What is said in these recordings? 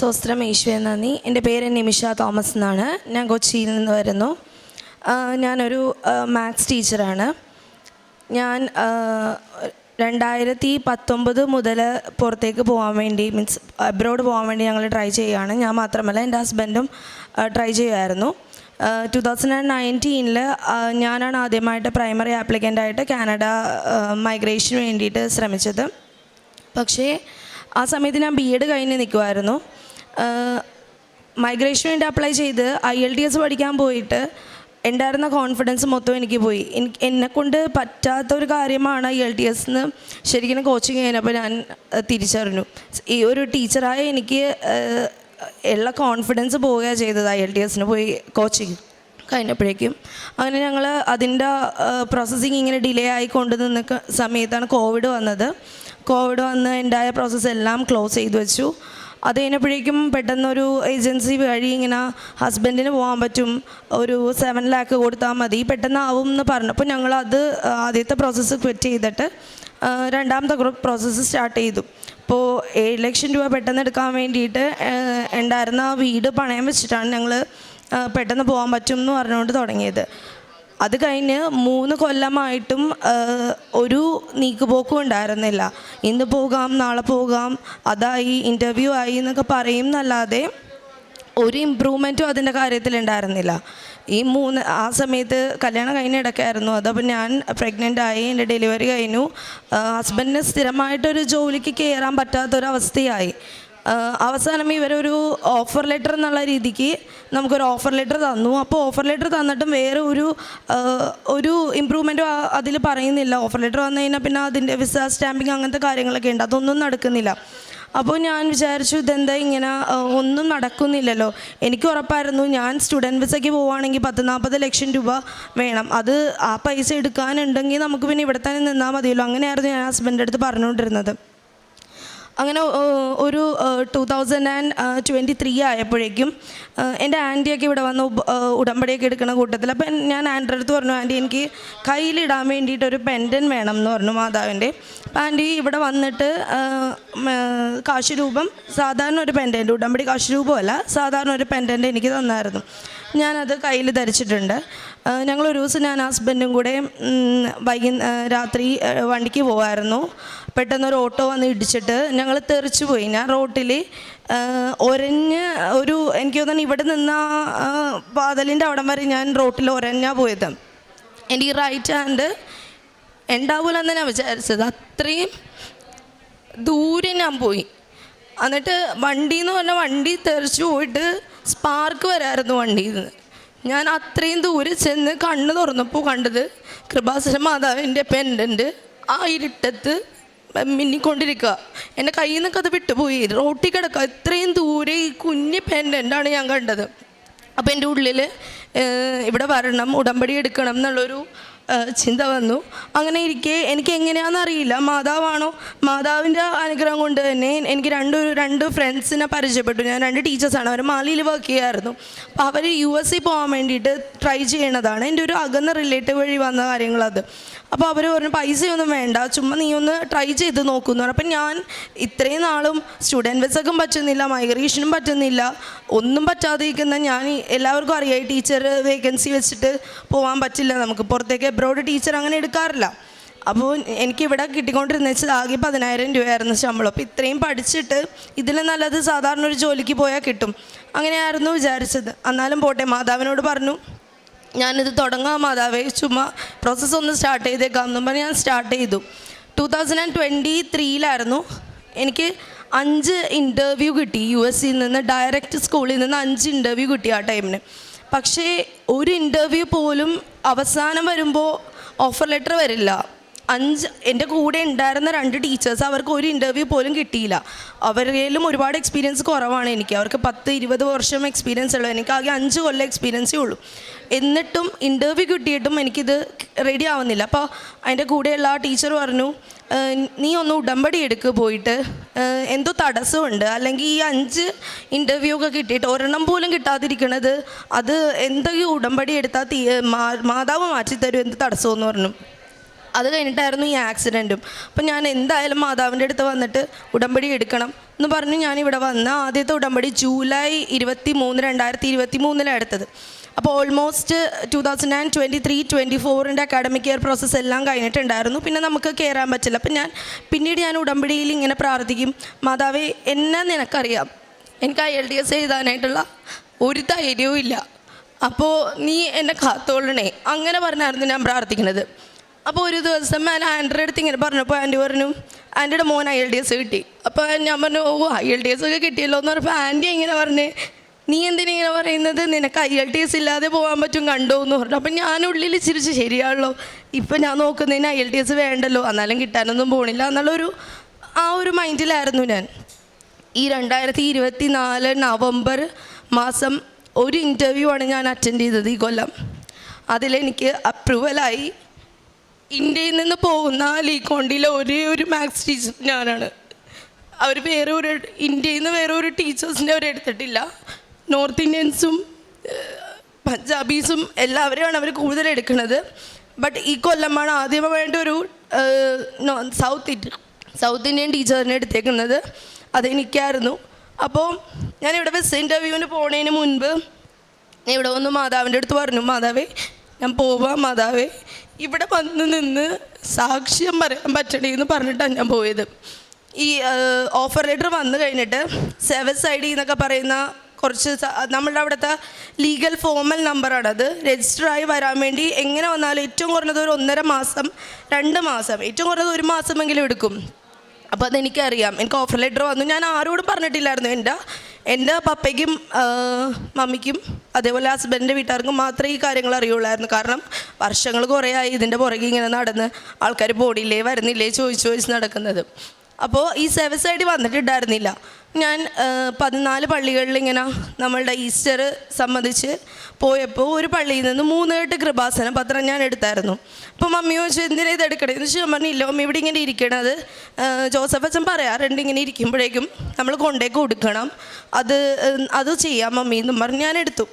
സ്വസ്ത്രം ഈശ്വര നന്ദി. എന്റെ പേര് നിമിഷ തോമസ് എന്നാണ്. ഞാൻ കൊച്ചിയിൽ നിന്ന് വരുന്നു. ഞാനൊരു മാത്സ് ടീച്ചറാണ്. ഞാൻ രണ്ടായിരത്തി പത്തൊമ്പത് മുതൽ പുറത്തേക്ക് പോകാൻ വേണ്ടി മീൻസ് അബ്രോഡ് പോകാൻ വേണ്ടി ഞങ്ങൾ ട്രൈ ചെയ്യുകയാണ്. ഞാൻ മാത്രമല്ല എന്റെ ഹസ്ബൻഡും ട്രൈ ചെയ്യുമായിരുന്നു ടു തൗസൻഡ് ആൻഡ് നയന്റീനിൽ ഞാനാണ് ആദ്യമായിട്ട് പ്രൈമറി ആപ്ലിക്കന്റായിട്ട് കാനഡ മൈഗ്രേഷന് വേണ്ടിയിട്ട് ശ്രമിച്ചത്. പക്ഷേ ആ സമയത്ത് ഞാൻ ബി എഡ് കഴിഞ്ഞ് നിൽക്കുമായിരുന്നു മൈഗ്രേഷന് വേണ്ടി അപ്ലൈ ചെയ്ത് ഐ എൽ ടി എസ് പഠിക്കാൻ പോയിട്ട് ഉണ്ടായിരുന്ന കോൺഫിഡൻസ് മൊത്തം എനിക്ക് പോയി. എനിക്ക് എന്നെക്കൊണ്ട് പറ്റാത്ത ഒരു കാര്യമാണ് ഐ എൽ ടി എസ് എന്ന് ശരിക്കും കോച്ചിങ് കഴിഞ്ഞപ്പോൾ ഞാൻ തിരിച്ചറിഞ്ഞു. ഈ ഒരു ടീച്ചറായ എനിക്ക് ഉള്ള കോൺഫിഡൻസ് പോവുകയാണ് ചെയ്തത് ഐ എൽ ടി എസിന് പോയി കോച്ചിങ് കഴിഞ്ഞപ്പോഴേക്കും അങ്ങനെ ഞങ്ങൾ അതിന്റെ പ്രോസസ്സിങ് ഇങ്ങനെ ഡിലേ ആയി കൊണ്ട് നിന്ന സമയത്താണ് കോവിഡ് വന്നത്. കോവിഡ് വന്ന് ഉണ്ടായ പ്രോസസ്സ് എല്ലാം ക്ലോസ് ചെയ്തു വെച്ചു. അത് കഴിഞ്ഞപ്പോഴേക്കും പെട്ടെന്നൊരു ഏജൻസി വഴി ഇങ്ങനെ ഹസ്ബൻഡിന് പോകാൻ പറ്റും. ഒരു സെവൻ ലാക്ക് കൊടുത്താൽ മതി. പെട്ടെന്നാവും എന്ന് പറഞ്ഞു. അപ്പോൾ ഞങ്ങൾ അത് ആദ്യത്തെ പ്രോസസ്സ് ക്വിറ്റ് ചെയ്തിട്ട് രണ്ടാമത്തെ പ്രോസസ്സ് സ്റ്റാർട്ട് ചെയ്തു. അപ്പോൾ ഏഴ് ലക്ഷം രൂപ പെട്ടെന്ന് എടുക്കാൻ വേണ്ടിയിട്ട് ഉണ്ടായിരുന്ന വീട് പണയം വെച്ചിട്ടാണ് ഞങ്ങൾ പെട്ടെന്ന് പോകാൻ പറ്റും എന്ന് പറഞ്ഞുകൊണ്ട് തുടങ്ങിയത്. അത് കഴിഞ്ഞ് മൂന്ന് കൊല്ലമായിട്ടും ഒരു നീക്കുപോക്കും ഉണ്ടായിരുന്നില്ല. ഇന്ന് പോകാം നാളെ പോകാം അതായി ഇന്റർവ്യൂ ആയി എന്നൊക്കെ പറയും എന്നല്ലാതെ ഒരു ഇമ്പ്രൂവ്മെന്റും അതിന്റെ കാര്യത്തിൽ ഉണ്ടായിരുന്നില്ല. ഈ മൂന്ന് ആ സമയത്ത് കല്യാണം കഴിഞ്ഞ ഇടയ്ക്കായിരുന്നു. അതപ്പോൾ ഞാൻ പ്രഗ്നന്റ് ആയി എന്റെ ഡെലിവറി കഴിഞ്ഞു. ഹസ്ബൻഡിന് സ്ഥിരമായിട്ടൊരു ജോലിക്ക് കയറാൻ പറ്റാത്തൊരവസ്ഥയായി. അവസാനം ഇവരൊരു ഓഫർ ലെറ്റർ എന്നുള്ള രീതിക്ക് നമുക്കൊരു ഓഫർ ലെറ്റർ തന്നു. അപ്പോൾ ഓഫർ ലെറ്റർ തന്നിട്ടും വേറെ ഒരു ഒരു ഇമ്പ്രൂവ്മെന്റും അതിൽ പറയുന്നില്ല. ഓഫർ ലെറ്റർ വന്നു കഴിഞ്ഞാൽ പിന്നെ അതിന്റെ വിസ സ്റ്റാമ്പിങ് അങ്ങനത്തെ കാര്യങ്ങളൊക്കെ ഉണ്ട്. അതൊന്നും നടക്കുന്നില്ല. അപ്പോൾ ഞാൻ വിചാരിച്ചു ഇതെന്താ ഇങ്ങനെ ഒന്നും നടക്കുന്നില്ലല്ലോ. എനിക്ക് ഉറപ്പായിരുന്നു ഞാൻ സ്റ്റുഡന്റ് വിസയ്ക്ക് പോവുകയാണെങ്കിൽ പത്ത് നാൽപ്പത് ലക്ഷം രൂപ വേണം. അത് ആ പൈസ എടുക്കാനുണ്ടെങ്കിൽ നമുക്ക് പിന്നെ ഇവിടെ തന്നെ നിന്നാൽ മതിയല്ലോ. അങ്ങനെയായിരുന്നു ഞാൻ ഹസ്ബൻഡ് അടുത്ത് പറഞ്ഞുകൊണ്ടിരുന്നത്. അങ്ങനെ ഒരു two thousand and twenty three ആയപ്പോഴേക്കും എന്റെ ആന്റിയൊക്കെ ഇവിടെ വന്ന് ഉടമ്പടിയൊക്കെ എടുക്കുന്ന കൂട്ടത്തിൽ. അപ്പം ഞാൻ ആന്റെ അടുത്ത് പറഞ്ഞു ആന്റി എനിക്ക് കയ്യിലിടാൻ വേണ്ടിയിട്ട് ഒരു പെൻഡൻ വേണം എന്ന് പറഞ്ഞു മാതാവിന്റെ. അപ്പം ആന്റി ഇവിടെ വന്നിട്ട് ഏഹ്, മ, കാശ് രൂപം സാധാരണ ഒരു പെൻഡന്റ് ഉടമ്പടി കാശുരൂപമല്ല സാധാരണ ഒരു പെൻഡന്റ് എനിക്ക് തന്നായിരുന്നു. ഞാനത് കയ്യിൽ ധരിച്ചിട്ടുണ്ട്. ഞങ്ങൾ ഒരു ദിവസം ഞാൻ ഹസ്ബൻഡും കൂടെ വൈകി രാത്രി വണ്ടിക്ക് പോകായിരുന്നു പെട്ടെന്ന് ഒരു ഓട്ടോ വന്ന് ഇടിച്ചിട്ട് ഞങ്ങൾ തെറിച്ചു പോയി. ഞാൻ റോട്ടിൽ ഒരഞ്ഞ് ഒരു എനിക്ക് തോന്നുന്നു ഇവിടെ നിന്ന് വാതിലിന്റെ അവിടം വരെ ഞാൻ റോട്ടിൽ ഒരഞ്ഞാ പോയത്. എന്റെ ഈ റൈറ്റ് ഹാൻഡ് ഉണ്ടാവില്ലെന്ന് ഞാൻ വിചാരിച്ചത്. അത്രയും ദൂരെ ഞാൻ പോയി. എന്നിട്ട് വണ്ടി എന്ന് പറഞ്ഞാൽ വണ്ടി തെറിച്ചു പോയിട്ട് സ്പാർക്ക് വരായിരുന്നു വണ്ടിയിൽ നിന്ന് ഞാൻ അത്രയും ദൂരെ ചെന്ന് കണ്ണ് തുറന്നപ്പോൾ കണ്ടത് കൃപാസുര മാതാവിന്റെ പെൻഡന്റ് ആ ഇരുട്ടത്ത് മിന്നിക്കൊണ്ടിരിക്കുക. എന്റെ കയ്യിൽ നിന്നൊക്കെ അത് വിട്ടുപോയി. റോട്ടിൽ കിടക്കുക. ഇത്രയും ദൂരെ ഈ കുഞ്ഞ് പെൻഡന്റാണ് ഞാൻ കണ്ടത്. അപ്പോൾ എന്റെ ഉള്ളിൽ ഇവിടെ വരണം ഉടമ്പടി എടുക്കണം എന്നുള്ളൊരു ചിന്ത വന്നു. അങ്ങനെ ഇരിക്കെ എനിക്ക് എങ്ങനെയാണെന്ന് അറിയില്ല. മാതാവാണോ? മാതാവിന്റെ അനുഗ്രഹം കൊണ്ട് തന്നെ എനിക്ക് രണ്ട് രണ്ട് ഫ്രണ്ട്സിനെ പരിചയപ്പെട്ടു. ഞാൻ രണ്ട് ടീച്ചേഴ്സാണ് അവർ മാലിയിൽ വർക്ക് ചെയ്യായിരുന്നു. അപ്പോൾ അവർ യു എസ് സി പോകാൻ വേണ്ടിയിട്ട് ട്രൈ ചെയ്യണതാണ്. എന്റെ ഒരു അകന്ന റിലേറ്റീവ് വഴി വന്ന കാര്യങ്ങളത്. അപ്പോൾ അവർ പറഞ്ഞു പൈസയൊന്നും വേണ്ട. ചുമ്മാ നീ ഒന്ന് ട്രൈ ചെയ്ത് നോക്കുന്നു അപ്പം ഞാൻ ഇത്രയും നാളും സ്റ്റുഡന്റ് വിസക്കും പറ്റുന്നില്ല മൈഗ്രേഷനും പറ്റുന്നില്ല. ഒന്നും പറ്റാതെ ഇരിക്കുന്ന ഞാൻ എല്ലാവർക്കും അറിയാം ടീച്ചർ വേക്കൻസി വെച്ചിട്ട് പോകാൻ പറ്റില്ല നമുക്ക്. പുറത്തേക്ക് എബ്രോഡ് ടീച്ചർ അങ്ങനെ എടുക്കാറില്ല. അപ്പോൾ എനിക്ക് ഇവിടെ കിട്ടിക്കൊണ്ടിരുന്ന വെച്ചാൽ ആകെ പതിനായിരം രൂപയായിരുന്നു ശമ്പളം. അപ്പോൾ ഇത്രയും പഠിച്ചിട്ട് ഇതിൽ നല്ലത് സാധാരണ ഒരു ജോലിക്ക് പോയാൽ കിട്ടും. അങ്ങനെയായിരുന്നു വിചാരിച്ചത്. എന്നാലും പോട്ടെ മാതാവിനോട് പറഞ്ഞു ഞാനിത് തുടങ്ങാം മാതാവേ ചുമ്മാ പ്രോസസ്സ് ഒന്ന് സ്റ്റാർട്ട് ചെയ്തേക്കാം എന്നും പറഞ്ഞ് ഞാൻ സ്റ്റാർട്ട് ചെയ്തു. ടു തൗസൻഡ് ആൻഡ് ട്വന്റി ത്രീയിലായിരുന്നു എനിക്ക് അഞ്ച് ഇന്റർവ്യൂ കിട്ടി യു എസ് സിയിൽ നിന്ന് ഡയറക്റ്റ് സ്കൂളിൽ നിന്ന് അഞ്ച് ഇന്റർവ്യൂ കിട്ടി ആ ടൈമിന് പക്ഷേ ഒരു ഇന്റർവ്യൂ പോലും അവസാനം വരുമ്പോൾ ഓഫർ ലെറ്റർ വരില്ല. അഞ്ച് എന്റെ കൂടെ ഉണ്ടായിരുന്ന രണ്ട് ടീച്ചേഴ്സ് അവർക്ക് ഒരു ഇന്റർവ്യൂ പോലും കിട്ടിയില്ല. അവരിലും ഒരുപാട് എക്സ്പീരിയൻസ് കുറവാണ് എനിക്ക്. അവർക്ക് പത്ത് ഇരുപത് വർഷം എക്സ്പീരിയൻസ് ഉള്ളൂ. എനിക്ക് ആകെ അഞ്ച് കൊല്ലം എക്സ്പീരിയൻസേ ഉള്ളൂ. എന്നിട്ടും ഇന്റർവ്യൂ കിട്ടിയിട്ടും എനിക്കിത് റെഡി ആവുന്നില്ല. അപ്പോൾ അതിന്റെ കൂടെയുള്ള ആ ടീച്ചർ പറഞ്ഞു നീ ഒന്ന് ഉടമ്പടി എടുക്ക് പോയിട്ട്. എന്തോ തടസ്സമുണ്ട്. അല്ലെങ്കിൽ ഈ അഞ്ച് ഇന്റർവ്യൂ ഒക്കെ കിട്ടിയിട്ട് ഒരെണ്ണം പോലും കിട്ടാതിരിക്കണത് അത് എന്തെങ്കിലും ഉടമ്പടി എടുത്താൽ മാതാവ് മാറ്റിത്തരും? എന്ത് തടസ്സമെന്ന് പറഞ്ഞു. അത് കഴിഞ്ഞിട്ടായിരുന്നു ഈ ആക്സിഡന്റും. അപ്പം ഞാൻ എന്തായാലും മാതാവിന്റെ അടുത്ത് വന്നിട്ട് ഉടമ്പടി എടുക്കണം എന്ന് പറഞ്ഞു ഞാൻ ഇവിടെ വന്ന ആദ്യത്തെ ഉടമ്പടി ജൂലൈ ഇരുപത്തി മൂന്ന് രണ്ടായിരത്തി ഇരുപത്തി മൂന്നിലാണ് എടുത്തത്. അപ്പോൾ almost two thousand and twenty three twenty ഫോറിന്റെ അക്കാഡമിക് ഇയർ പ്രോസസ്സ് എല്ലാം കഴിഞ്ഞിട്ടുണ്ടായിരുന്നു. പിന്നെ നമുക്ക് കയറാൻ പറ്റില്ല. അപ്പം ഞാൻ പിന്നീട് ഞാൻ ഉടമ്പടിയിൽ ഇങ്ങനെ പ്രാർത്ഥിക്കും മാതാവേ എന്നെ നിനക്കറിയാം. എനിക്ക് ഐ എൽ ഡി എസ് എഴുതാനായിട്ടുള്ള ഒരു ധൈര്യവും ഇല്ല. അപ്പോൾ നീ എന്നെ കാത്തോളണേ. അങ്ങനെ പറഞ്ഞായിരുന്നു ഞാൻ പ്രാർത്ഥിക്കുന്നത്. അപ്പോൾ ഒരു ദിവസം ഞാൻ ആന്റെ അടുത്ത് ഇങ്ങനെ പറഞ്ഞപ്പോൾ ആന്റി പറഞ്ഞു ആന്റിയുടെ മോൻ ഐ എൽ ഡി എസ് കിട്ടി. അപ്പോൾ ഞാൻ പറഞ്ഞു ഓ ഐ എൽ ഡി എസ് ഒക്കെ കിട്ടിയല്ലോ എന്ന് പറഞ്ഞപ്പോൾ ആന്റി ഇങ്ങനെ പറഞ്ഞു നീ എന്തിനാ ഇങ്ങനെ പറയുന്നത്? നിനക്ക് ഐ എൽ ടി എസ് ഇല്ലാതെ പോകാൻ പറ്റും കണ്ടോ? എന്ന് പറഞ്ഞു. അപ്പം ഞാൻ ഉള്ളിൽ ചിരിച്ച് ശരിയാണല്ലോ. ഇപ്പം ഞാൻ നോക്കുന്നതിന് ഐ എൽ ടി എസ് വേണ്ടല്ലോ എന്നാലും കിട്ടാനൊന്നും പോണില്ല എന്നുള്ളൊരു ആ ഒരു മൈൻഡിലായിരുന്നു ഞാൻ. ഈ രണ്ടായിരത്തി ഇരുപത്തി നാല് നവംബർ മാസം ഒരു ഇന്റർവ്യൂ ആണ് ഞാൻ അറ്റൻഡ് ചെയ്തത് ഈ കൊല്ലം. അതിലെനിക്ക് അപ്രൂവലായി ഇന്ത്യയിൽ നിന്ന് പോകുന്ന ലീക്കോണ്ടിയിലെ ഒരേ ഒരു മാത്സ് ടീച്ചർ ഞാനാണ്. അവർ വേറെ ഒരു ഇന്ത്യയിൽ നിന്ന് വേറെ ഒരു ടീച്ചേഴ്സിനെ അവർ എടുത്തിട്ടില്ല. നോർത്ത് ഇന്ത്യൻസും പഞ്ചാബീസും എല്ലാവരെയാണ് അവർ കൂടുതൽ എടുക്കുന്നത്. ബട്ട് ഈ കൊല്ലമാണ് ആദ്യമായിട്ട് ഒരു സൗത്ത് ഇന്ത്യ സൗത്ത് ഇന്ത്യൻ ടീച്ചറിനെ എടുത്തേക്കുന്നത്. അതെനിക്കായിരുന്നു. അപ്പോൾ ഞാൻ ഇവിടെ ബസ് ഇന്റർവ്യൂവിന് പോണതിന് മുൻപ് ഇവിടെ വന്ന്? മാതാവിന്റെ അടുത്ത് പറഞ്ഞു മാതാവേ ഞാൻ പോവാം മാതാവേ. ഇവിടെ വന്ന് നിന്ന് സാക്ഷ്യം പറയാൻ പറ്റണേ എന്ന് പറഞ്ഞിട്ടാണ് ഞാൻ പോയത്. ഈ ഓഫർ ലെറ്റർ വന്നു കഴിഞ്ഞിട്ട് സെവൻസ് ഐ ഡി എന്നൊക്കെ പറയുന്ന കുറച്ച് നമ്മളുടെ അവിടുത്തെ ലീഗൽ ഫോമൽ രജിസ്റ്റർ ആയി വരാൻ വേണ്ടി എങ്ങനെ വന്നാലും ഏറ്റവും കുറഞ്ഞത് ഒരു ഒന്നര മാസം രണ്ട് മാസം ഏറ്റവും കുറഞ്ഞത് ഒരു മാസമെങ്കിലും എടുക്കും. അപ്പോൾ അതെനിക്കറിയാം. എനിക്ക് ഓഫർ ലെറ്റർ വന്നു. ഞാൻ ആരോടും പറഞ്ഞിട്ടില്ലായിരുന്നു. എന്റെ എന്റെ പപ്പയ്ക്കും മമ്മിക്കും അതേപോലെ ഹസ്ബൻഡിന്റെ വീട്ടുകാർക്കും മാത്രമേ ഈ കാര്യങ്ങൾ അറിയുള്ളായിരുന്നു. കാരണം വർഷങ്ങൾ കുറേ ആയി ഇതിന്റെ പുറകെ ഇങ്ങനെ നടന്ന് ആൾക്കാർ പോടില്ലേ വരുന്നില്ലേ ചോദിച്ചു ചോദിച്ച് നടക്കുന്നത്. അപ്പോൾ ഈ സെവസ് ഐ ഡി വന്നിട്ടുണ്ടായിരുന്നില്ല. ഞാൻ പതിനാല് പള്ളികളിൽ ഇങ്ങനെ നമ്മളുടെ ഈസ്റ്റർ സംബന്ധിച്ച് പോയപ്പോൾ ഒരു പള്ളിയിൽ നിന്ന് മൂന്ന് കെട്ട് കൃപാസന പത്രം ഞാൻ എടുത്തായിരുന്നു. അപ്പോൾ മമ്മി ചോദിച്ചു എന്തിനാ ഇത് എടുക്കണേ? എന്ന് വെച്ചാൽ പറഞ്ഞു ഇല്ല മമ്മി ഇവിടെ ഇങ്ങനെ ഇരിക്കണത് ജോസഫ് അച്ഛൻ പറയാറുണ്ട് ഇങ്ങനെ ഇരിക്കുമ്പോഴേക്കും നമ്മൾ കൊണ്ടേ കൊടുക്കണം അത് അത് ചെയ്യാം മമ്മി എന്നും പറഞ്ഞ് ഞാൻ എടുത്തു.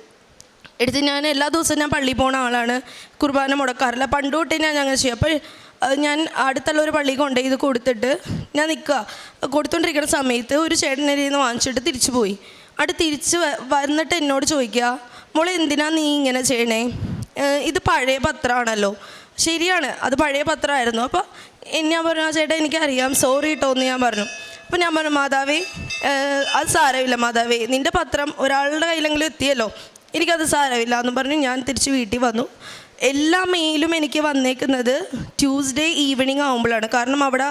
എടുത്ത് ഞാൻ എല്ലാ ദിവസവും ഞാൻ പള്ളിയിൽ പോണ ആളാണ്. കുർബാന മുടക്കാറില്ല. പണ്ട് തൊട്ടേ ഞാൻ അങ്ങനെ ചെയ്യും. അപ്പോൾ ഞാൻ അടുത്തുള്ള ഒരു പള്ളി കൊണ്ടേ ഇത് കൊടുത്തിട്ട് ഞാൻ നിൽക്കുക. കൊടുത്തുകൊണ്ടിരിക്കുന്ന സമയത്ത് ഒരു ചേട്ടനെ നിന്ന് വാങ്ങിച്ചിട്ട് തിരിച്ചു പോയി. അത് തിരിച്ച് വന്നിട്ട് എന്നോട് ചോദിക്കുക മോളെ എന്തിനാ നീ ഇങ്ങനെ ചെയ്യണേ? ഇത് പഴയ പത്രമാണല്ലോ. ശരിയാണ് അത് പഴയ പത്രമായിരുന്നു. അപ്പോൾ ഞാൻ പറഞ്ഞു "ആ ചേട്ടാ എനിക്കറിയാം. സോറി കേട്ടോ എന്ന് ഞാൻ പറഞ്ഞു. അപ്പോൾ ഞാൻ പറഞ്ഞു മാതാവേ അത് സാരമില്ല മാതാവേ. നിന്റെ പത്രം ഒരാളുടെ കയ്യിലെങ്കിലും എത്തിയല്ലോ. എനിക്കത് സാരമില്ല എന്ന് പറഞ്ഞു. ഞാൻ തിരിച്ച് വീട്ടിൽ വന്നു. എല്ലാ മെയിലും എനിക്ക് വന്നേക്കുന്നത് ട്യൂസ്ഡേ ഈവനിങ് ആകുമ്പോഴാണ് കാരണം അവിടെ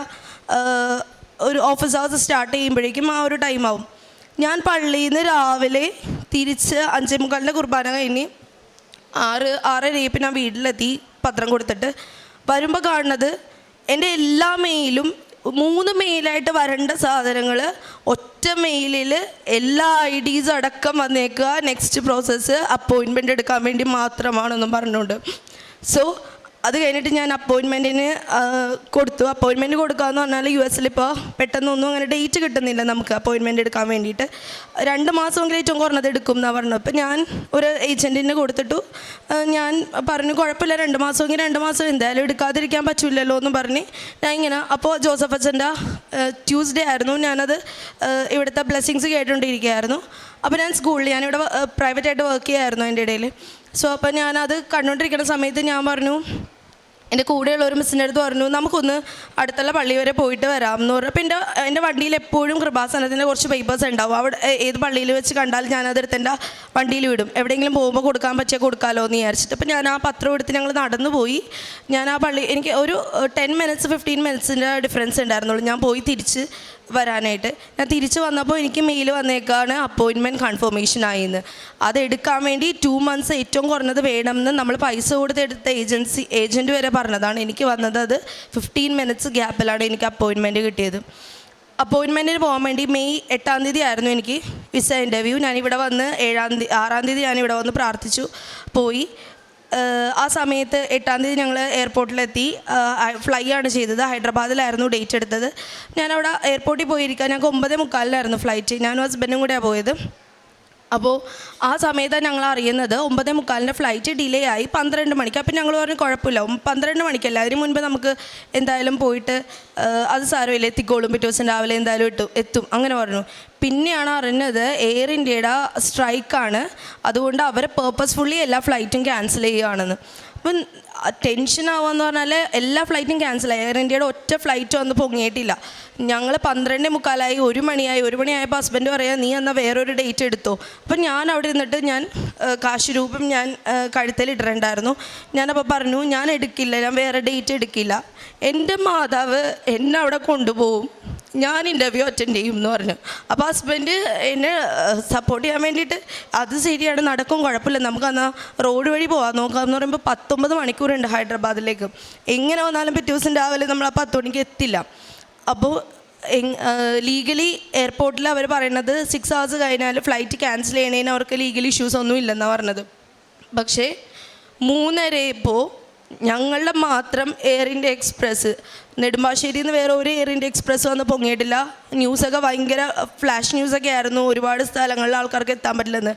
ഒരു ഓഫീസ് ഹവേഴ്സ് സ്റ്റാർട്ട് ചെയ്യുമ്പോഴേക്കും ആ ഒരു ടൈം ആവും. ഞാൻ പള്ളിയിൽ നിന്ന് രാവിലെ തിരിച്ച് അഞ്ചേ മുക്കാലിന്റെ കുർബാന കഴിഞ്ഞ് ആറ് ആറരയപ്പം ഞാൻ വീട്ടിലെത്തി പത്രം കൊടുത്തിട്ട്. വരുമ്പോൾ കാണുന്നത് എന്റെ എല്ലാ മെയിലും മൂന്ന് മെയിലായിട്ട് വരേണ്ട സാധനങ്ങൾ ഒറ്റ മെയിലിൽ എല്ലാ ഐ ഡീസ് അടക്കം വന്നേക്കുക. നെക്സ്റ്റ് പ്രോസസ്സ് അപ്പോയിൻമെന്റ് എടുക്കാൻ വേണ്ടി മാത്രമാണെന്നും പറഞ്ഞുകൊണ്ട്. സോ അത് കഴിഞ്ഞിട്ട് ഞാൻ അപ്പോയിൻമെന്റിന് കൊടുത്തു. അപ്പോയിൻമെന്റ് കൊടുക്കാമെന്ന് പറഞ്ഞാൽ യു എസിലിപ്പോൾ പെട്ടെന്നൊന്നും അങ്ങനെ ഡേറ്റ് കിട്ടുന്നില്ല നമുക്ക് അപ്പോയിൻമെന്റ് എടുക്കാൻ വേണ്ടിയിട്ട്. രണ്ട് മാസമെങ്കിലും ഏറ്റവും കുറഞ്ഞത് എടുക്കും എന്നാണ് പറഞ്ഞത്. അപ്പോൾ ഞാൻ ഒരു ഏജന്റിന് കൊടുത്തിട്ടു. ഞാൻ പറഞ്ഞു കുഴപ്പമില്ല രണ്ട് മാസമെങ്കിൽ രണ്ട് മാസം എന്തായാലും എടുക്കാതിരിക്കാൻ പറ്റില്ലല്ലോ എന്ന് പറഞ്ഞ് ഞാൻ ഇങ്ങനെ അപ്പോൾ ജോസഫ് അച്ഛന്റെ ട്യൂസ്ഡേ ആയിരുന്നു. ഞാനത് ഇവിടുത്തെ ബ്ലെസ്സിങ്സ് കേട്ടുകൊണ്ടിരിക്കുകയായിരുന്നു. അപ്പോൾ ഞാൻ സ്കൂളിൽ ഞാനിവിടെ പ്രൈവറ്റായിട്ട് വർക്ക് ചെയ്യായിരുന്നു അതിന്റെ ഇടയിൽ സോ അപ്പോൾ ഞാനത് കണ്ടുകൊണ്ടിരിക്കുന്ന സമയത്ത് ഞാൻ പറഞ്ഞു എന്റെ കൂടെയുള്ള ഒരു മിസ്സിന്റെ അടുത്ത് പറഞ്ഞു നമുക്കൊന്ന് അടുത്തുള്ള പള്ളി വരെ പോയിട്ട് വരാം എന്ന് പറഞ്ഞു. അപ്പോൾ എന്റെ എന്റെ വണ്ടിയിൽ എപ്പോഴും കൃപാസനത്തിന്റെ കുറച്ച് പേപ്പേഴ്സ് ഉണ്ടാവും. അവിടെ ഏത് പള്ളിയിൽ വെച്ച് കണ്ടാൽ ഞാനത് എടുത്ത് എന്റെ വണ്ടിയിൽ വിടും. എവിടെയെങ്കിലും പോകുമ്പോൾ കൊടുക്കാൻ പറ്റിയാൽ കൊടുക്കാമല്ലോ എന്ന് വിചാരിച്ചിട്ട്. അപ്പോൾ ഞാൻ ആ പത്രം എടുത്ത് ഞങ്ങൾ നടന്നു പോയി. ഞാൻ ആ പള്ളി എനിക്ക് ഒരു ടെൻ മിനിറ്റ്സ് ഫിഫ്റ്റീൻ മിനിറ്റ്സിന്റെ ഡിഫറൻസ് ഉണ്ടായിരുന്നുള്ളൂ. ഞാൻ പോയി തിരിച്ച് വരാനായിട്ട്. ഞാൻ തിരിച്ചു വന്നപ്പോൾ എനിക്ക് മെയിൽ വന്നേക്കാണ് അപ്പോയിൻമെന്റ് കൺഫർമേഷൻ ആയിന്ന്. അത് എടുക്കാൻ വേണ്ടി ടു മന്ത്സ് ഏറ്റവും കുറഞ്ഞത് വേണമെന്ന് നമ്മൾ പൈസ കൊടുത്തെടുത്ത ഏജൻസി ഏജന്റ് വരെ പറഞ്ഞതാണ്. എനിക്ക് വന്നത് അത് ഫിഫ്റ്റീൻ മിനിറ്റ്സ് ഗ്യാപ്പിലാണ് എനിക്ക് അപ്പോയിൻമെന്റ് കിട്ടിയത്. അപ്പോയിൻമെന്റിന് പോകാൻ വേണ്ടി മെയ് എട്ടാം തീയതി ആയിരുന്നു എനിക്ക് വിസ ഇന്റർവ്യൂ ഞാനിവിടെ വന്ന് ഏഴാം തീയതി ആറാം തീയതി ഞാനിവിടെ വന്ന് പ്രാർത്ഥിച്ചു. പോയി. ആ സമയത്ത് എട്ടാം തീയതി ഞങ്ങൾ എയർപോർട്ടിലെത്തി ഫ്ലൈ ആണ് ചെയ്തത്. ഹൈദരാബാദിലായിരുന്നു ഡേറ്റ് എടുത്തത്. ഞാനവിടെ എയർപോർട്ടിൽ പോയിരിക്കാൻ ഞങ്ങൾക്ക് ഒമ്പതേ മുക്കാലിലായിരുന്നു ഫ്ലൈറ്റ് ഞാനും ഹസ്ബൻഡും കൂടെയാണ് പോയത്. അപ്പോൾ ആ സമയത്താണ് ഞങ്ങൾ അറിയുന്നത് ഒമ്പതേ മുക്കാലിന്റെ ഫ്ലൈറ്റ് ഡിലേ ആയി പന്ത്രണ്ട് മണിക്ക്. അപ്പം ഞങ്ങൾ പറഞ്ഞു കുഴപ്പമില്ല. പന്ത്രണ്ട് മണിക്കല്ല? അതിന് മുൻപ് നമുക്ക് എന്തായാലും പോയിട്ട് അത് സാരമില്ല. എത്തിക്കോളും. പിറ്റേ ദിവസം രാവിലെ എന്തായാലും എത്തും എത്തും. അങ്ങനെ പറഞ്ഞു. പിന്നെയാണ് അറിഞ്ഞത് എയർ ഇന്ത്യയുടെ സ്ട്രൈക്കാണ് അതുകൊണ്ട് അവർ പേർപ്പസ്ഫുള്ളി എല്ലാ ഫ്ലൈറ്റും ക്യാൻസൽ ചെയ്യുകയാണെന്ന്. അപ്പം ടെൻഷൻ എന്ന് പറഞ്ഞാൽ എല്ലാ ഫ്ലൈറ്റും ക്യാൻസൽ ആയി. എയർ ഇന്ത്യയുടെ ഒറ്റ ഫ്ലൈറ്റ് വന്ന് പൊങ്ങിയിട്ടില്ല. ഞങ്ങൾ പന്ത്രണ്ട് മുക്കാലായി ഒരു മണിയായി ഒരു മണിയായപ്പോൾ ഹസ്ബൻഡ് പറയാം നീ എന്നാൽ വേറൊരു ഡേറ്റ് എടുത്തോ? അപ്പം ഞാൻ അവിടെ ഇരുന്നിട്ട് ഞാൻ ആ, കാശ് രൂപം ഞാൻ കഴുത്തലിടണ്ടായിരുന്നു ഞാനപ്പോൾ പറഞ്ഞു ഞാൻ എടുക്കില്ല ഞാൻ വേറെ ഡേറ്റ് എടുക്കില്ല. എന്റെ മാതാവ് എന്നെ അവിടെ കൊണ്ടുപോകും. ഞാൻ ഇന്റർവ്യൂ അറ്റൻഡ് ചെയ്യും എന്ന് പറഞ്ഞു. അപ്പോൾ ഹസ്ബൻഡ് എന്നെ സപ്പോർട്ട് ചെയ്യാൻ വേണ്ടിയിട്ട് അത് ശരിയാണ് നടക്കും കുഴപ്പമില്ല. നമുക്ക് എന്നാൽ റോഡ് വഴി പോകാൻ നോക്കാം എന്ന് പറയുമ്പോൾ പത്തൊമ്പത് മണിക്കൂറുണ്ട് ഹൈദരാബാദിലേക്ക്. എങ്ങനെ വന്നാലും പിറ്റേ ദിവസം രാവിലെ നമ്മൾ ആ പത്ത് മണിക്ക് എത്തില്ല. അപ്പോൾ ലീഗലി എയർപോർട്ടിൽ അവർ പറയുന്നത് സിക്സ് ഹവേഴ്സ് കഴിഞ്ഞാൽ ഫ്ലൈറ്റ് ക്യാൻസൽ ചെയ്യണേന് അവർക്ക് ലീഗൽ ഇഷ്യൂസ് ഒന്നും ഇല്ലെന്നാണ് പറഞ്ഞത്. പക്ഷേ മൂന്നര ഇപ്പോൾ ഞങ്ങളുടെ മാത്രം എയർ ഇന്ത്യ എക്സ്പ്രസ് നെടുമ്പാശ്ശേരിയിൽ നിന്ന് വേറെ ഒരു എയർ ഇന്ത്യ എക്സ്പ്രസ് വന്ന് പൊങ്ങിയിട്ടില്ല. ന്യൂസൊക്കെ ഭയങ്കര ഫ്ലാഷ് ന്യൂസൊക്കെ ആയിരുന്നു. ഒരുപാട് സ്ഥലങ്ങളിൽ ആൾക്കാർക്ക് എത്താൻ പറ്റില്ലെന്ന്.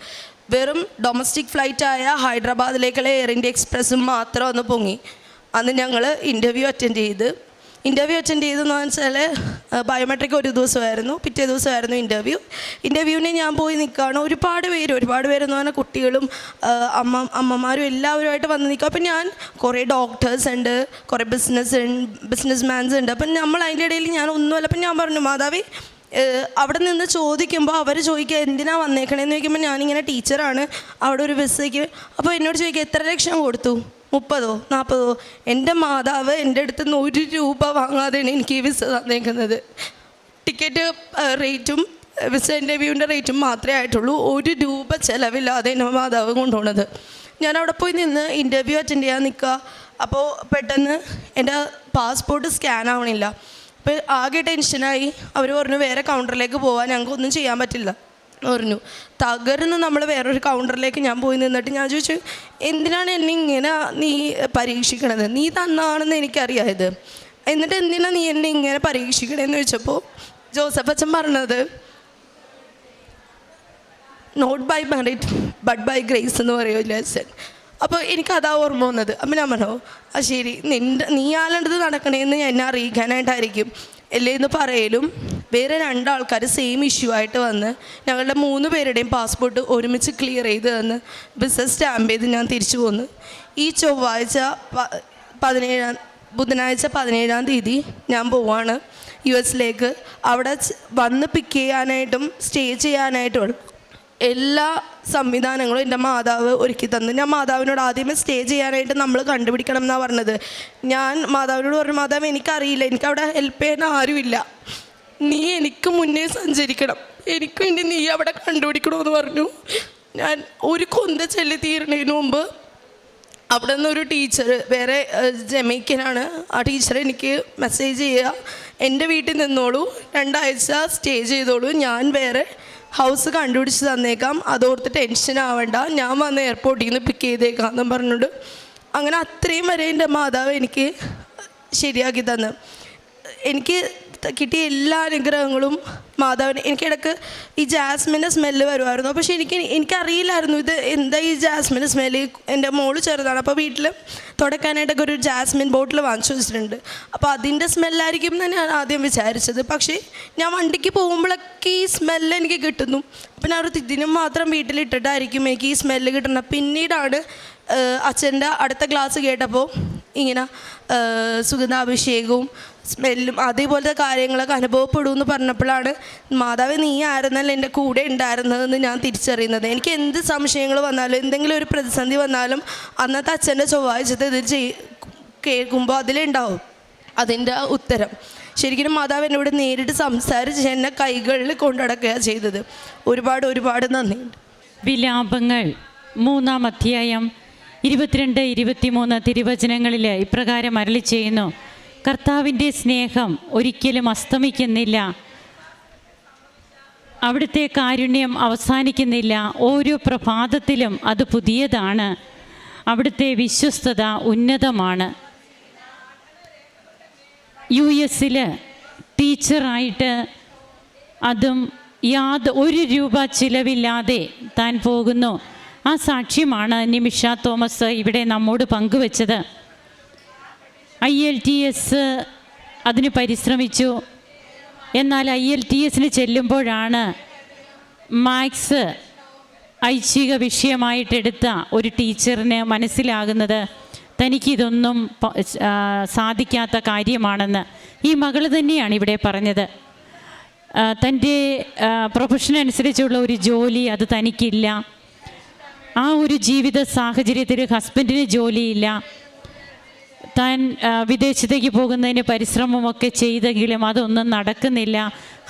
വെറും ഡൊമസ്റ്റിക് ആയ ഹൈദരാബാദിലേക്കുള്ള എയർ ഇന്ത്യ എക്സ്പ്രസ്സും മാത്രം ഒന്ന് പൊങ്ങി. അന്ന് ഞങ്ങൾ ഇന്റർവ്യൂ അറ്റൻഡ് ചെയ്ത് ഇന്റർവ്യൂ അറ്റൻഡ് ചെയ്തെന്ന് വെച്ചാൽ ബയോമെട്രിക് ഒരു ദിവസമായിരുന്നു. പിറ്റേ ദിവസമായിരുന്നു ഇന്റർവ്യൂ ഇന്റർവ്യൂവിന് ഞാൻ പോയി നിൽക്കുകയാണ് ഒരുപാട് പേര് ഒരുപാട് പേരെന്ന് പറഞ്ഞാൽ കുട്ടികളും അമ്മ അമ്മമാരും എല്ലാവരുമായിട്ട് വന്ന് നിൽക്കും അപ്പം ഞാൻ കുറേ ഡോക്ടേഴ്സ് ഉണ്ട് കുറേ ബിസിനസ് ബിസിനസ് മാൻസ് ഉണ്ട്. അപ്പം നമ്മൾ അതിന്റെ ഇടയിൽ ഞാൻ ഒന്നുമല്ല. അപ്പം ഞാൻ പറഞ്ഞു മാതാവി അവിടെ നിന്ന് ചോദിക്കുമ്പോൾ അവർ ചോദിക്കുക എന്തിനാ വന്നേക്കണേന്ന് ചോദിക്കുമ്പോൾ ഞാനിങ്ങനെ ടീച്ചറാണ് അവിടെ ഒരു ബസ്സേക്ക് അപ്പോൾ എന്നോട് ചോദിക്കുക എത്ര ലക്ഷം കൊടുത്തു? മുപ്പതോ നാൽപ്പതോ എന്റെ മാതാവ് എന്റെ അടുത്ത് നിന്ന് ഒരു രൂപ വാങ്ങാതെയാണ് എനിക്ക് ഈ വിസ തന്നേക്കുന്നത്. ടിക്കറ്റ് റേറ്റും വിസ ഇന്റർവ്യൂവിന്റെ റേറ്റും മാത്രമേ ആയിട്ടുള്ളൂ. ഒരു രൂപ ചിലവില്ലാതെ എന്റെ മാതാവ് കൊണ്ടുപോണത്. ഞാൻ അവിടെ പോയി നിന്ന് ഇന്റർവ്യൂ അറ്റൻഡ് ചെയ്യാൻ നിൽക്കുക അപ്പോൾ പെട്ടെന്ന് എന്റെ പാസ്പോർട്ട് സ്കാൻ ആവണില്ല. അപ്പോൾ ആകെ ടെൻഷനായി. അവർ പറഞ്ഞു വേറെ കൗണ്ടറിലേക്ക് പോകാൻ ഞങ്ങൾക്കൊന്നും ചെയ്യാൻ പറ്റില്ല. പറഞ്ഞു തകർന്ന് നമ്മൾ വേറൊരു കൗണ്ടറിലേക്ക് ഞാൻ പോയി നിന്നിട്ട് ഞാൻ ചോദിച്ചു എന്തിനാണ് എന്നെ ഇങ്ങനെ നീ പരീക്ഷിക്കണത്? നീ തന്നാണെന്ന് എനിക്കറിയായത് എന്നിട്ട് എന്തിനാണ് നീ എന്നെ ഇങ്ങനെ പരീക്ഷിക്കണമെന്ന് ചോദിച്ചപ്പോൾ ജോസഫ് അച്ഛൻ പറഞ്ഞത് not by merit but by grace എന്ന് പറയുമല്ലോ അച്ഛൻ. അപ്പോൾ എനിക്ക് അതാ ഓർമ്മ വന്നത്. അപ്പം ഞാൻ പറഞ്ഞോ ആ ശരി നിന്റെ നീ ആലണ്ടത് നടക്കണേന്ന് എന്നെ അറിയിക്കാനായിട്ടായിരിക്കും. അല്ലേ എന്ന് പറയലും വേറെ രണ്ടാൾക്കാർ സെയിം ഇഷ്യൂ ആയിട്ട് വന്ന് ഞങ്ങളുടെ മൂന്ന് പേരുടെയും പാസ്പോർട്ട് ഒരുമിച്ച് ക്ലിയർ ചെയ്ത് തന്ന് ബിസിനസ് സ്റ്റാമ്പ് ചെയ്ത് ഞാൻ തിരിച്ചു പോന്നു. ഈ ചൊവ്വാഴ്ച പതിനേഴാം ബുധനാഴ്ച പതിനേഴാം തീയതി ഞാൻ പോവാണ് യു എസിലേക്ക്. അവിടെ വന്ന് പിക്ക് ചെയ്യാനായിട്ടും സ്റ്റേ ചെയ്യാനായിട്ടും എല്ലാ സംവിധാനങ്ങളും എന്റെ മാതാവ് ഒരുക്കി തന്നു. ഞാൻ മാതാവിനോട് ആദ്യമേ സ്റ്റേ ചെയ്യാനായിട്ട് നമ്മൾ കണ്ടുപിടിക്കണം എന്നാണ് പറഞ്ഞത്. ഞാൻ മാതാവിനോട് പറഞ്ഞു മാതാവ് എനിക്കറിയില്ല. എനിക്കവിടെ ഹെൽപ്പ് ചെയ്യാൻ ആരുമില്ല. നീ എനിക്ക് മുന്നേ സഞ്ചരിക്കണം. എനിക്ക് വേണ്ടി നീ അവിടെ കണ്ടുപിടിക്കണമെന്ന് പറഞ്ഞു. ഞാൻ ഒരു കൊന്ത ചെല്ലി തീരണതിന് മുമ്പ് അവിടെ നിന്നൊരു ടീച്ചർ വേറെ ജമൈക്കനാണ്. ആ ടീച്ചർ എനിക്ക് മെസ്സേജ് ചെയ്യുക. എന്റെ വീട്ടിൽ നിന്നോളൂ. രണ്ടാഴ്ച സ്റ്റേ ചെയ്തോളൂ. ഞാൻ വേറെ ഹൗസ് കണ്ടുപിടിച്ച് തന്നേക്കാം. അതോർത്ത് ടെൻഷൻ ആവണ്ട. ഞാൻ വന്ന് എയർപോർട്ടിൽ നിന്ന് പിക്ക് ചെയ്തേക്കാം എന്നും പറഞ്ഞിട്ട് അങ്ങനെ അത്രയും വരെ എന്റെ മാതാവ് എനിക്ക് ശരിയാക്കി തന്നു. എനിക്ക് കിട്ടിയ എല്ലാ അനുഗ്രഹങ്ങളും മാതാവിന്. എനിക്കിടക്ക് ഈ ജാസ്മിന്റെ സ്മെല്ല് വരുമായിരുന്നു. പക്ഷേ എനിക്ക് എനിക്കറിയില്ലായിരുന്നു ഇത് എന്താ ഈ ജാസ്മിന്റെ സ്മെല്ല്. എന്റെ മോൾ ചെറുതാണ്. അപ്പോൾ വീട്ടിൽ തുടക്കാനായിട്ടൊക്കെ ഒരു ജാസ്മിൻ ബോട്ടിൽ വാങ്ങിച്ചു വെച്ചിട്ടുണ്ട്. അപ്പോൾ അതിന്റെ സ്മെല്ലായിരിക്കും എന്ന് ഞാൻ ആദ്യം വിചാരിച്ചത്. പക്ഷേ ഞാൻ വണ്ടിക്ക് പോകുമ്പോഴൊക്കെ ഈ സ്മെല്ല് എനിക്ക് കിട്ടുന്നു. അപ്പം ഞാൻ ഒരു ഇതിനും മാത്രം വീട്ടിലിട്ടിട്ടായിരിക്കും എനിക്ക് ഈ സ്മെല്ല് കിട്ടുന്നത്. പിന്നീടാണ് അച്ഛന്റെ അടുത്ത ക്ലാസ് കേട്ടപ്പോൾ ഇങ്ങനെ സുഗന്ധാഭിഷേകവും സ്മെല്ലും അതേപോലത്തെ കാര്യങ്ങളൊക്കെ അനുഭവപ്പെടും എന്ന് പറഞ്ഞപ്പോഴാണ് മാതാവ് നീ ആയിരുന്നല്ല എന്റെ കൂടെ ഉണ്ടായിരുന്നതെന്ന് ഞാൻ തിരിച്ചറിയുന്നത്. എനിക്ക് എന്ത് സംശയങ്ങൾ വന്നാലും എന്തെങ്കിലും ഒരു പ്രതിസന്ധി വന്നാലും അന്നത്തെ അച്ഛന്റെ ചൊവ്വാഴ്ചത്തെ ഇത് ചെയ് കേൾക്കുമ്പോൾ അതിലുണ്ടാവും അതിന്റെ ഉത്തരം. ശരിക്കും മാതാവ് എന്നോട് നേരിട്ട് സംസാരിച്ച് എന്നെ കൈകളിൽ കൊണ്ടടക്കുകയാണ് ചെയ്തത്. ഒരുപാട് ഒരുപാട് നന്ദിയുണ്ട് വിലാപങ്ങൾ മൂന്നാം അധ്യായം ഇരുപത്തിരണ്ട് ഇരുപത്തിമൂന്ന് തിരുവചനങ്ങളിൽ ഇപ്രകാരം അരളി ചെയ്യുന്നു. കർത്താവിന്റെ സ്നേഹം ഒരിക്കലും അസ്തമിക്കുന്നില്ല. അവിടുത്തെ കാരുണ്യം അവസാനിക്കുന്നില്ല. ഓരോ പ്രഭാതത്തിലും അത് പുതിയതാണ്. അവിടുത്തെ വിശ്വസ്തത ഉന്നതമാണ്. യു എസിൽ ടീച്ചറായിട്ട് അതും യാത് ഒരു രൂപ ചിലവില്ലാതെ താൻ പോകുന്നു. ആ സാക്ഷ്യമാണ് നിമിഷ തോമസ് ഇവിടെ നമ്മോട് പങ്കുവച്ചത്. ഐ എൽ ടി എസ് അതിന് പരിശ്രമിച്ചു. എന്നാൽ ഐ എൽ ടി എസിന് ചെല്ലുമ്പോഴാണ് മാത്സ് ഐച്ഛിക വിഷയമായിട്ടെടുത്ത ഒരു ടീച്ചറിന് മനസ്സിലാകുന്നത് തനിക്കിതൊന്നും സാധിക്കാത്ത കാര്യമാണെന്ന്. ഈ മകൾ തന്നെയാണ് ഇവിടെ പറഞ്ഞത്. തന്റെ പ്രൊഫഷൻ അനുസരിച്ചുള്ള ഒരു ജോലി അത് തനിക്കില്ല. ആ ഒരു ജീവിത സാഹചര്യത്തിൽ ഹസ്ബൻഡിന് ജോലിയില്ല. താൻ വിദേശത്തേക്ക് പോകുന്നതിന് പരിശ്രമമൊക്കെ ചെയ്തെങ്കിലും അതൊന്നും നടക്കുന്നില്ല.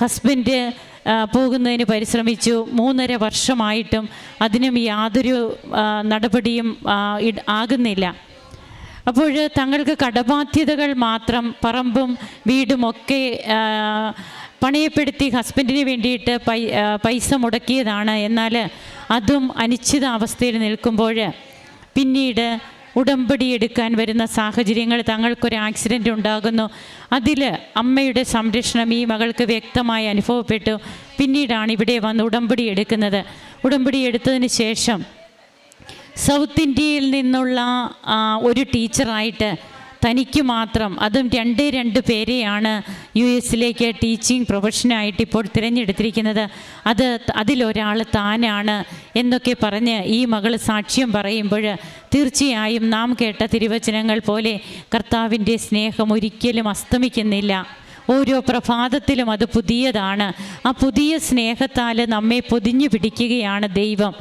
ഹസ്ബൻഡ് പോകുന്നതിന് പരിശ്രമിച്ചു. മൂന്നര വർഷമായിട്ടും അതിനും യാതൊരു നടപടിയും ആകുന്നില്ല. അപ്പോൾ തങ്ങൾക്ക് കടബാധ്യതകൾ മാത്രം പറമ്പും വീടുമൊക്കെ പണയപ്പെടുത്തി ഹസ്ബൻഡിന് വേണ്ടിയിട്ട് പൈസ മുടക്കിയതാണ്. എന്നാൽ അതും അനിശ്ചിതാവസ്ഥയിൽ നിൽക്കുമ്പോൾ പിന്നീട് ഉടമ്പടി എടുക്കാൻ വരുന്ന സാഹചര്യങ്ങൾ തങ്ങൾക്കൊരു ആക്സിഡന്റ് ഉണ്ടാകുന്നു. അതിൽ അമ്മയുടെ സംരക്ഷണം ഈ മകൾക്ക് വ്യക്തമായി അനുഭവപ്പെട്ടു. പിന്നീടാണ് ഇവിടെ വന്ന് ഉടമ്പടി എടുക്കുന്നത്. ഉടമ്പടി എടുത്തതിന് ശേഷം സൗത്ത് ഇന്ത്യയിൽ നിന്നുള്ള ഒരു ടീച്ചറായിട്ട് തനിക്ക് മാത്രം. അതും രണ്ട് രണ്ട് പേരെയാണ് യു എസിലേക്ക് ടീച്ചിങ് പ്രൊഫഷനായിട്ട് ഇപ്പോൾ തിരഞ്ഞെടുത്തിരിക്കുന്നത്. അത് അതിലൊരാൾ താനാണ് എന്നൊക്കെ പറഞ്ഞ് ഈ മകൾ സാക്ഷ്യം പറയുമ്പോൾ തീർച്ചയായും നാം കേട്ട തിരുവചനങ്ങൾ പോലെ കർത്താവിന്റെ സ്നേഹം ഒരിക്കലും അസ്തമിക്കുന്നില്ല. ഓരോ പ്രഭാതത്തിലും അത് പുതിയതാണ്. ആ പുതിയ സ്നേഹത്താൽ നമ്മെ പൊതിഞ്ഞു പിടിക്കുകയാണ് ദൈവം.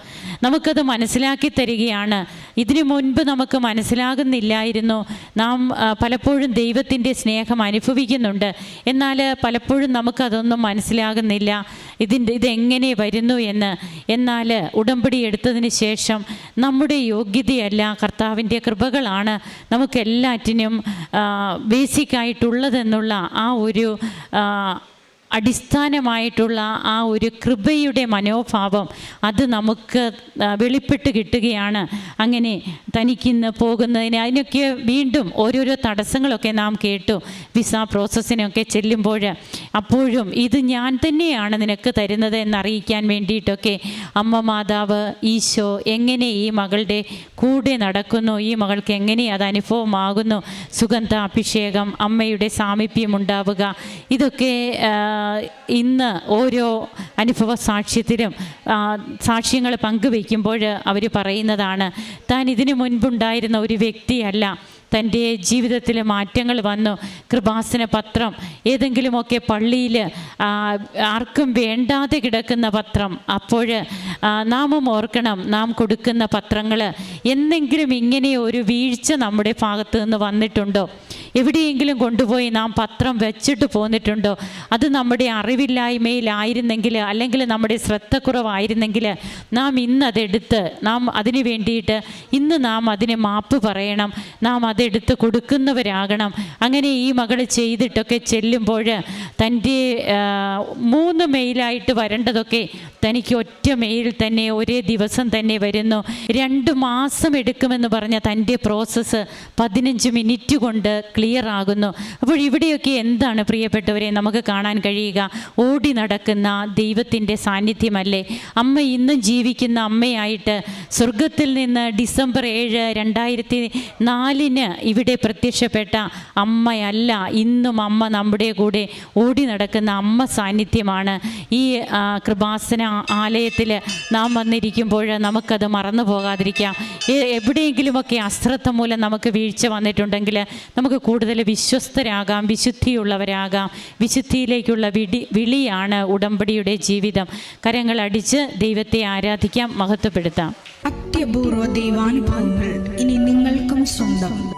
നമുക്കത് മനസ്സിലാക്കി തരികയാണ്. ഇതിനു മുൻപ് നമുക്ക് മനസ്സിലാകുന്നില്ലായിരുന്നു. നാം പലപ്പോഴും ദൈവത്തിന്റെ സ്നേഹം അനുഭവിക്കുന്നുണ്ട്. എന്നാൽ പലപ്പോഴും നമുക്കതൊന്നും മനസ്സിലാകുന്നില്ല. ഇതിന്റെ ഇതെങ്ങനെ വരുന്നു എന്ന്. എന്നാൽ ഉടമ്പടി എടുത്തതിന് ശേഷം നമ്മുടെ യോഗ്യതയല്ല കർത്താവിന്റെ കൃപകളാണ് നമുക്കെല്ലാറ്റിനും ബേസിക്കായിട്ടുള്ളതെന്നുള്ള ആ ഒരു അടിസ്ഥാനമായിട്ടുള്ള ആ ഒരു കൃപയുടെ മനോഭാവം അത് നമുക്ക് വെളിപ്പെട്ട് കിട്ടുകയാണ്. അങ്ങനെ തനിക്കിന്ന് പോകുന്നതിന് അതിനൊക്കെ വീണ്ടും ഓരോരോ തടസ്സങ്ങളൊക്കെ നാം കേട്ടു. വിസ പ്രോസസ്സിനൊക്കെ ചെല്ലുമ്പോൾ അപ്പോഴും ഇത് ഞാൻ തന്നെയാണ് നിനക്ക് തരുന്നത് എന്നറിയിക്കാൻ വേണ്ടിയിട്ടൊക്കെ അമ്മ മാതാവ് ഈശോ എങ്ങനെ ഈ മകളുടെ കൂടെ നടക്കുന്നു? ഈ മകൾക്ക് എങ്ങനെ അത് അനുഭവമാകുന്നു? സുഗന്ധ അഭിഷേകം അമ്മയുടെ സാമീപ്യം ഉണ്ടാവുക ഇതൊക്കെ ഇന്ന് ഓരോ അനുഭവ സാക്ഷ്യത്തിലും സാക്ഷ്യങ്ങൾ പങ്കുവയ്ക്കുമ്പോൾ അവർ പറയുന്നതാണ് താൻ ഇതിനു മുൻപുണ്ടായിരുന്ന ഒരു വ്യക്തിയല്ല. തന്റെ ജീവിതത്തിൽ മാറ്റങ്ങൾ വന്നു. കൃപാസന പത്രം ഏതെങ്കിലുമൊക്കെ പള്ളിയിൽ ആർക്കും വേണ്ടാതെ കിടക്കുന്ന പത്രം. അപ്പോൾ നാമും ഓർക്കണം നാം കൊടുക്കുന്ന പത്രങ്ങൾ എന്തെങ്കിലും ഇങ്ങനെ ഒരു വീഴ്ച നമ്മുടെ ഭാഗത്തു നിന്ന് വന്നിട്ടുണ്ടോ? എവിടെയെങ്കിലും കൊണ്ടുപോയി നാം പത്രം വെച്ചിട്ട് പോന്നിട്ടുണ്ടോ? അത് നമ്മുടെ അറിവില്ലായ്മയിലായിരുന്നെങ്കിൽ അല്ലെങ്കിൽ നമ്മുടെ ശ്രദ്ധക്കുറവായിരുന്നെങ്കിൽ നാം ഇന്ന് അതെടുത്ത് നാം അതിന് വേണ്ടിയിട്ട് ഇന്ന് നാം അതിന് മാപ്പ് പറയണം നാം അതെടുത്ത് കൊടുക്കുന്നവരാകണം. അങ്ങനെ ഈ മകൾ ചെയ്തിട്ടൊക്കെ ചെല്ലുമ്പോൾ തന്റെ മൂന്ന് മെയിലായിട്ട് വരേണ്ടതൊക്കെ തനിക്ക് ഒറ്റ മെയിൽ തന്നെ ഒരേ ദിവസം തന്നെ വരുന്നു. രണ്ട് മാസം എടുക്കുമെന്ന് പറഞ്ഞ തന്റെ പ്രോസസ്സ് പതിനഞ്ച് മിനിറ്റ് കൊണ്ട് ക്ലിയർ ആകുന്നു. അപ്പോൾ ഇവിടെയൊക്കെ എന്താണ് പ്രിയപ്പെട്ടവരെ നമുക്ക് കാണാൻ കഴിയുക? ഓടി നടക്കുന്ന ദൈവത്തിന്റെ സാന്നിധ്യമല്ലേ? അമ്മ ഇന്നും ജീവിക്കുന്ന അമ്മയായിട്ട് സ്വർഗത്തിൽ നിന്ന് ഡിസംബർ ഏഴ് രണ്ടായിരത്തി നാലിന് ഇവിടെ പ്രത്യക്ഷപ്പെട്ട അമ്മയല്ല ഇന്നും അമ്മ നമ്മുടെ കൂടെ നടക്കുന്ന അമ്മ സാന്നിധ്യമാണ് ഈ കൃപാസന ആലയത്തിൽ നാം വന്നിരിക്കുമ്പോൾ നമുക്കത് മറന്നു പോകാതിരിക്കാം. എവിടെയെങ്കിലുമൊക്കെ അശ്രദ്ധ മൂലം നമുക്ക് വീഴ്ച വന്നിട്ടുണ്ടെങ്കിൽ നമുക്ക് കൂടുതൽ വിശ്വസ്തരാകാം വിശുദ്ധിയുള്ളവരാകാം. വിശുദ്ധിയിലേക്കുള്ള വിടി വിളിയാണ് ഉടമ്പടിയുടെ ജീവിതം. കരങ്ങൾ അടിച്ച് ദൈവത്തെ ആരാധിക്കാം മഹത്വപ്പെടുത്താം. അത്യപൂർവ ദൈവാനുഭവങ്ങൾ ഇനി നിങ്ങൾക്കും സ്വന്തം.